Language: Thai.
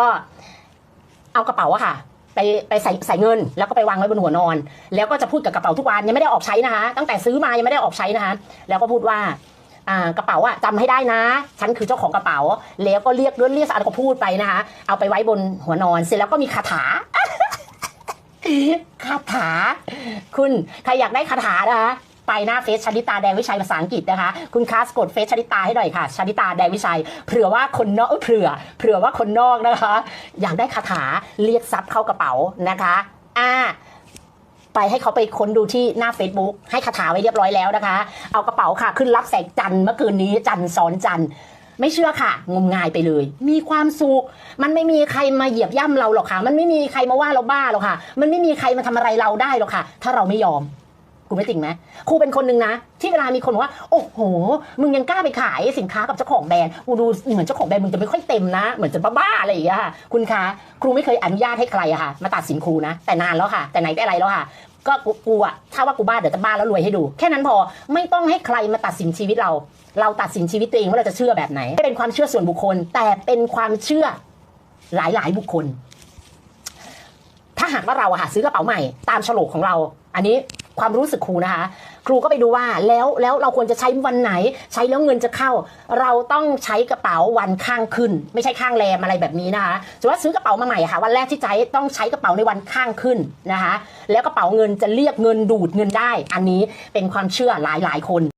ก็เอากระเป๋าอะค่ะ ไปไปใส่ใส่เงิน แล้วก็ไปวางไว้บนหัวนอน แล้วก็จะพูดกับกระเป๋าทุกวันยังไม่ได้ออกใช้นะคะ ตั้งแต่ซื้อมายังไม่ได้ออกใช้นะคะ แล้วก็พูดว่าอ่ากระเป๋าอะจำให้ได้นะ ฉันคือเจ้าของกระเป๋า แล้วก็เรียกเรียกเรียกสะอาดก็พูดไปนะคะ เอาไปไว้บนหัวนอนเสร็จแล้วก็มีคาถาคาถา คุณใครอยากได้คาถานะคะ ไปหน้าเฟซชนิตาแดงวิชัยภาษาอังกฤษนะคะ คุณคาสกดเฟซชนิตาให้หน่อยค่ะชนิตาแดงวิชัยเผื่อว่าคนนอกเผื่อเผื่อว่าคนนอกนะคะ อยากได้คาถาเรียกทรัพย์เข้ากระเป๋านะคะอ่าไปให้เขาไปค้นดูที่หน้า Facebook ให้คาถาไว้เรียบร้อยแล้วนะคะ เอากระเป๋าค่ะ ขึ้นรับแสงจันทร์เมื่อคืนนี้จันทร์ซ้อนจันทร์ไม่เชื่อค่ะ งมงายไปเลย มีความสุข มันไม่มีใครมาเหยียบย่ำเราหรอกค่ะ มันไม่มีใครมาว่าเราบ้าหรอกค่ะ มันไม่มีใครมาทำอะไรเราได้หรอกค่ะ ถ้าเราไม่ยอม รูไม่จริงไหมครูเป็นคนหนึ่งนะ ที่เวลามีคนบอกว่า โอ้โห มึงยังกล้าไปขายสินค้ากับเจ้าของแบรนด์กูดูเหมือนเจ้าของแบรนด์มึงจะไม่ค่อยเต็มนะ เหมือนจะบ้าๆอะไรอย่างเงี้ยค่ะคุณคะครูไม่เคยอนุญาตให้ใครอะค่ะ มาตัดสินครูนะ แต่นานแล้วค่ะ แต่ไหนแต่ไรแล้วค่ะก็กูกูอะถ้าว่ากูบ้าเดี๋ยวจะบ้าแล้วรวยให้ดู แค่นั้นพอไม่ต้องให้ใครมาตัดสินชีวิตเรา เราตัดสินชีวิตตัวเองว่าเราจะเชื่อแบบไหนไม่เป็นความเชื่อส่วนบุคคล แต่เป็นความเชื่อหลายๆบุคคล ถ้าหากว่าเราอะค่ะซื้อกระเป๋าใหม่ ตามฉลกของเรา อันนี้ ความรู้สึกครูนะคะ ครูก็ไปดูว่าแล้วแล้วเราควรจะใช้วันไหน ใช้แล้วเงินจะเข้า เราต้องใช้กระเป๋าวันข้างขึ้น ไม่ใช่ข้างแรมอะไรแบบนี้นะคะสมมติว่าซื้อกระเป๋ามาใหม่ค่ะ วันแรกที่ใช้ต้องใช้กระเป๋าในวันข้างขึ้นนะคะ แล้วกระเป๋าเงินจะเรียกเงินดูดเงินได้ อันนี้เป็นความเชื่อหลายหลายๆคน